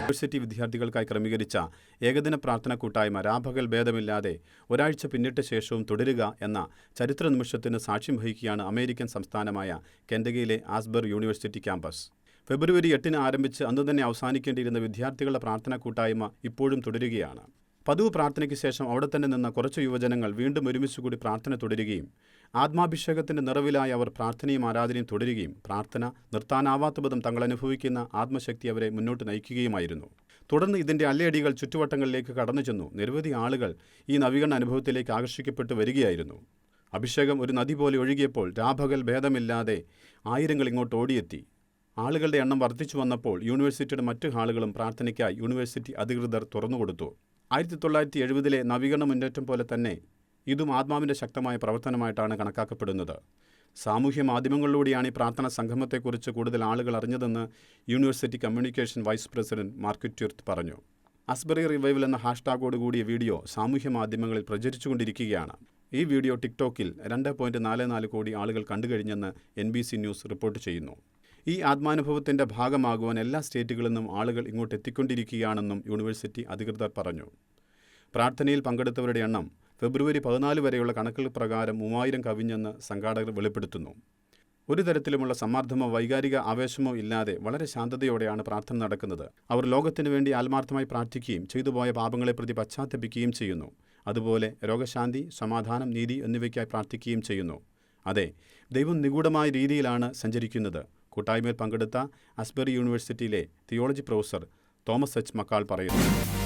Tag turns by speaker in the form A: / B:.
A: University വിദ്യാർത്ഥികൾക്കായി ക്രമീകരിച്ച ഏകദിന പ്രാർത്ഥന കൂട്ടായ്മ രാഭകൽ ഭേദമില്ലാതെ ഒരാഴ്ച പിന്നിട്ട ശേഷവും തുടരുക എന്ന ചരിത്ര നിമിഷത്തിന് സാക്ഷ്യം വഹിക്കുകയാണ് അമേരിക്കൻ സംസ്ഥാനമായ കെൻഡഗിയിലെ ആസ്ബർ യൂണിവേഴ്സിറ്റി ക്യാമ്പസ്. ഫെബ്രുവരി എട്ടിന് ആരംഭിച്ച് അന്ന് തന്നെ അവസാനിക്കേണ്ടിയിരുന്ന വിദ്യാർത്ഥികളുടെ പ്രാർത്ഥന കൂട്ടായ്മ ഇപ്പോഴും തുടരുകയാണ്. പതിവ് പ്രാർത്ഥനയ്ക്ക് ശേഷം അവിടെ തന്നെ നിന്ന കുറച്ച് യുവജനങ്ങൾ വീണ്ടും ഒരുമിച്ച് കൂടി പ്രാർത്ഥന തുടരുകയും ആത്മാഭിഷേകത്തിന്റെ നിറവിലായി അവർ പ്രാർത്ഥനയും ആരാധനയും തുടരുകയും പ്രാർത്ഥന നിർത്താനാവാത്ത വിധം തങ്ങൾ അനുഭവിക്കുന്ന ആത്മശക്തി അവരെ മുന്നോട്ട് നയിക്കുകയുമായിരുന്നു. തുടർന്ന് ഇതിന്റെ അല്ലയടികൾ ചുറ്റുവട്ടങ്ങളിലേക്ക് കടന്നു ചെന്നു. നിരവധി ആളുകൾ ഈ നവീകരണ അനുഭവത്തിലേക്ക് ആകർഷിക്കപ്പെട്ടു വരികയായിരുന്നു. അഭിഷേകം ഒരു നദി പോലെ ഒഴുകിയപ്പോൾ രാപകൽ ഭേദമില്ലാതെ ആയിരങ്ങൾ ഇങ്ങോട്ട് ഓടിയെത്തി. ആളുകളുടെ എണ്ണം വർദ്ധിച്ചു വന്നപ്പോൾ യൂണിവേഴ്സിറ്റിയുടെ മറ്റു ഹാളുകളും പ്രാർത്ഥനയ്ക്കായി യൂണിവേഴ്സിറ്റി അധികൃതർ തുറന്നുകൊടുത്തു. ആയിരത്തി തൊള്ളായിരത്തി എഴുപതിലെ നവീകരണ മുന്നേറ്റം പോലെ തന്നെ ഇതും ആത്മാവിന്റെ ശക്തമായ പ്രവർത്തനമായിട്ടാണ് കണക്കാക്കപ്പെടുന്നത്. സാമൂഹ്യ മാധ്യമങ്ങളിലൂടെയാണ് ഈ പ്രാർത്ഥന സംഗമത്തെക്കുറിച്ച് കൂടുതൽ ആളുകൾ അറിഞ്ഞതെന്ന് യൂണിവേഴ്സിറ്റി കമ്മ്യൂണിക്കേഷൻ വൈസ് പ്രസിഡന്റ് മാർക്കറ്റ് ട്യൂർത്ത് പറഞ്ഞു. അസ്ബറി റിവൈവൽ എന്ന ഹാഷ്ടാഗോട് കൂടിയ വീഡിയോ സാമൂഹ്യ മാധ്യമങ്ങളിൽ പ്രചരിച്ചുകൊണ്ടിരിക്കുകയാണ്. ഈ വീഡിയോ ടിക്ടോക്കിൽ രണ്ട് പോയിന്റ് നാല് നാല് കോടി ആളുകൾ കണ്ടുകഴിഞ്ഞെന്ന് N B C news report ചെയ്യുന്നു. ഈ ആത്മാനുഭവത്തിന്റെ ഭാഗമാകുവാൻ എല്ലാ സ്റ്റേറ്റുകളിൽ നിന്നും ആളുകൾ ഇങ്ങോട്ട് എത്തിക്കൊണ്ടിരിക്കുകയാണെന്നും യൂണിവേഴ്സിറ്റി അധികൃതർ പറഞ്ഞു. പ്രാർത്ഥനയിൽ പങ്കെടുത്തവരുടെ എണ്ണം ഫെബ്രുവരി പതിനാല് വരെയുള്ള കണക്കുകൾ പ്രകാരം മൂവായിരം കവിഞ്ഞെന്ന് സംഘാടകർ വെളിപ്പെടുത്തുന്നു. ഒരു തരത്തിലുമുള്ള സമ്മർദ്ദമോ വൈകാരിക ആവേശമോ ഇല്ലാതെ വളരെ ശാന്തതയോടെയാണ് പ്രാർത്ഥന നടക്കുന്നത്. അവർ ലോകത്തിനു വേണ്ടി ആത്മാർത്ഥമായി പ്രാർത്ഥിക്കുകയും ചെയ്തുപോയ പാപങ്ങളെ പ്രതി പശ്ചാത്തപിക്കുകയും ചെയ്യുന്നു. അതുപോലെ രോഗശാന്തി സമാധാനം നീതി എന്നിവയ്ക്കായി പ്രാർത്ഥിക്കുകയും ചെയ്യുന്നു. അതെ ദൈവം നിഗൂഢമായ രീതിയിലാണ് സഞ്ചരിക്കുന്നത്. കൂട്ടായ്മയിൽ പങ്കെടുത്ത അസ്ബറി യൂണിവേഴ്സിറ്റിയിലെ theology professor Thomas H McCall പറയുന്നു.